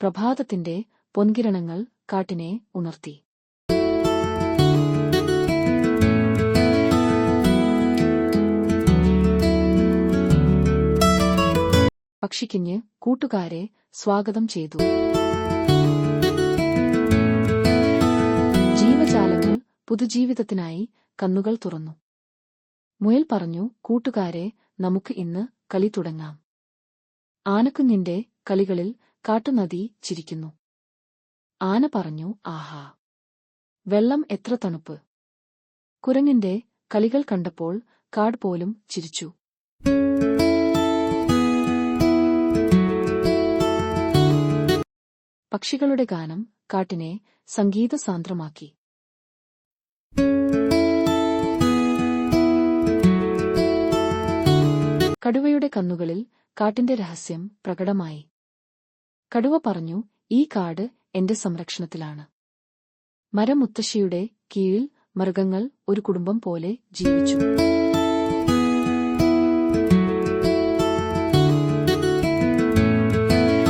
പ്രഭാതത്തിന്റെ പൊൻകിരണങ്ങൾ കാട്ടിനെ ഉണർത്തി. പക്ഷിക്കിഞ്ഞ് കൂട്ടുകാരെ സ്വാഗതം ചെയ്തു. ജീവജാലങ്ങൾ പുതുജീവിതത്തിനായി കണ്ണുകൾ തുറന്നു. മുയൽ പറഞ്ഞു കൂട്ടുകാരെ നമുക്ക് ഇന്ന് കളി തുടങ്ങാം. ആനക്കുഞ്ഞിന്റെ കളികളിൽ കാട്ടുനദി ചിരിക്കുന്നു. ആന പറഞ്ഞു ആഹാ വെള്ളം എത്ര തണുപ്പ്. കുരങ്ങിന്റെ കളികൾ കണ്ടപ്പോൾ കാട് പോലും ചിരിച്ചു. പക്ഷികളുടെ ഗാനം കാട്ടിനെ സംഗീതസാന്ദ്രമാക്കി. കടുവയുടെ കന്നുകളിൽ കാട്ടിന്റെ രഹസ്യം പ്രകടമായി. കടുവ പറഞ്ഞു ഈ കാട് എന്റെ സംരക്ഷണത്തിലാണ്. മരമുത്തശ്ശിയുടെ കീഴിൽ മൃഗങ്ങൾ ഒരു കുടുംബം പോലെ ജീവിച്ചു.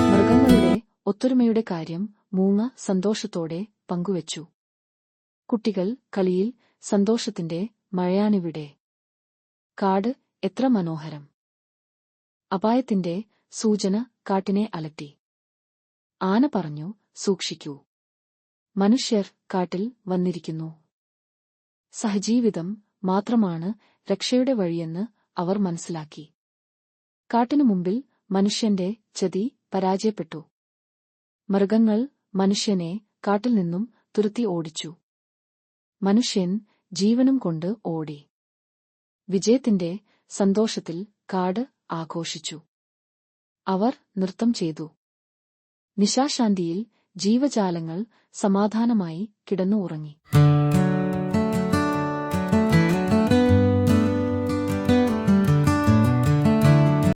മൃഗങ്ങളുടെ ഒത്തൊരുമയുടെ കാര്യം മൂങ്ങ സന്തോഷത്തോടെ പങ്കുവച്ചു. കുട്ടികൾ കളിയിൽ സന്തോഷത്തിന്റെ മഴയാണിവിടെ. കാട് എത്ര മനോഹരം. അപായത്തിന്റെ സൂചന കാട്ടിനെ അലട്ടി. ആന പറഞ്ഞു സൂക്ഷിക്കൂ. മനുഷ്യർ കാട്ടിൽ വന്നിരിക്കുന്നു. സഹജീവിതം മാത്രമാണ് രക്ഷയുടെ വഴിയെന്ന് അവർ മനസ്സിലാക്കി. കാട്ടിനു മുമ്പിൽ മനുഷ്യന്റെ ചതി പരാജയപ്പെട്ടു. മൃഗങ്ങൾ മനുഷ്യനെ കാട്ടിൽ നിന്നും തുരുത്തി ഓടിച്ചു. മനുഷ്യൻ ജീവനും കൊണ്ട് ഓടി. വിജയത്തിന്റെ സന്തോഷത്തിൽ കാട് ആഘോഷിച്ചു. അവർ നൃത്തം ചെയ്തു. നിശാശാന്തിയിൽ ജീവജാലങ്ങൾ സമാധാനമായി കിടന്നു ഉറങ്ങി